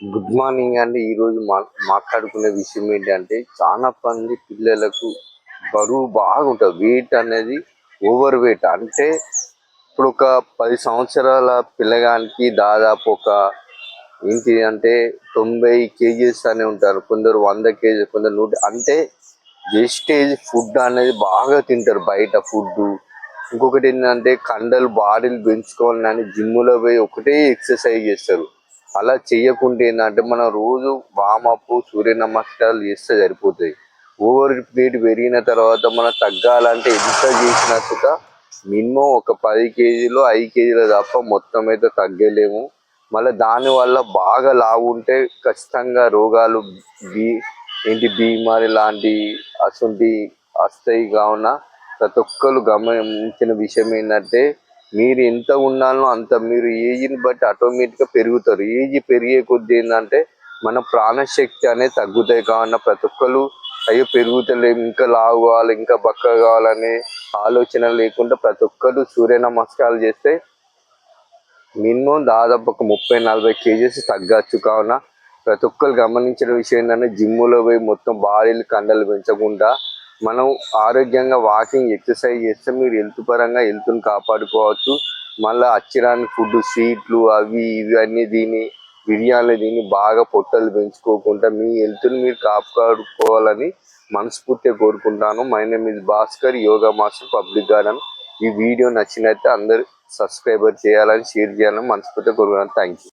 Good morning అండి. ఈరోజు మా మాట్లాడుకునే విషయం ఏంటంటే చాలా మంది పిల్లలకు బరువు బాగుంటుంది. వెయిట్ అనేది ఓవర్ వెయిట్ అంటే ఇప్పుడు ఒక పది సంవత్సరాల పిల్లగానికి దాదాపు ఒక ఏంటి అంటే తొంభై కేజీస్ అనే ఉంటారు. కొందరు వంద కేజీ కొందరు నూట అంటే వెస్టేజ్ ఫుడ్ అనేది బాగా తింటారు బయట ఫుడ్ ఇంకొకటి ఏంటంటే కండలు బాడీలు పెంచుకోవాలని జిమ్లో పోయి ఒకటే ఎక్సర్సైజ్ చేస్తారు. అలా చేయకుండా ఏంటంటే మనం రోజు వామప్ సూర్య నమస్కారాలు చేస్తే సరిపోతాయి. ఓవర్ వెయిట్ పెరిగిన తర్వాత మనం తగ్గాలంటే ఎంత చేసినా కూడా మినిమం ఒక పది కేజీలు ఐదు కేజీలు తప్ప మొత్తం అయితే తగ్గలేము. మళ్ళీ దానివల్ల బాగా లావు ఉంటే ఖచ్చితంగా రోగాలు బీ ఏంటి బీమారి లాంటి అసంటి వస్తాయి కావున ప్రతి ఒక్కరు గమనించిన విషయం ఏంటంటే మీరు ఎంత ఉండాలో అంత మీరు ఏజ్ని బట్టి ఆటోమేటిక్గా పెరుగుతారు. ఏజ్ పెరిగే కొద్దీ ఏంటంటే మన ప్రాణశక్తి అనేది తగ్గుతాయి కావున ప్రతి ఒక్కరు అయ్యో పెరుగుతలేము ఇంకా లావు కావాలి ఇంకా బక్క కావాలనే ఆలోచన లేకుండా ప్రతి ఒక్కరు సూర్య నమస్కారాలు చేస్తే మినిమం దాదాపు ఒక ముప్పై నలభై కేజీస్ తగ్గచ్చు కావున ప్రతి ఒక్కరు గమనించిన విషయం ఏంటంటే జిమ్లో పోయి మొత్తం బాడీలు కండలు పెంచకుండా మనం ఆరోగ్యంగా వాకింగ్ ఎక్సర్సైజ్ చేస్తే మీరు హెల్త్ పరంగా హెల్త్ని కాపాడుకోవచ్చు. మళ్ళీ అచ్చిరాని ఫుడ్ స్వీట్లు అవి ఇవి అన్నీ దీని బిర్యానీ దీన్ని బాగా పొట్టలు పెంచుకోకుండా మీ హెల్త్ని మీరు కాపాడుకోవాలని మనస్ఫూర్తిగా కోరుకుంటాను. My name is Bhaskar yoga master public garden ఈ వీడియో నచ్చినట్టే అందరు సబ్స్క్రైబర్ చేయాలని షేర్ చేయాలని మనస్ఫూర్తిగా కోరుకుంటాను థ్యాంక్ యూ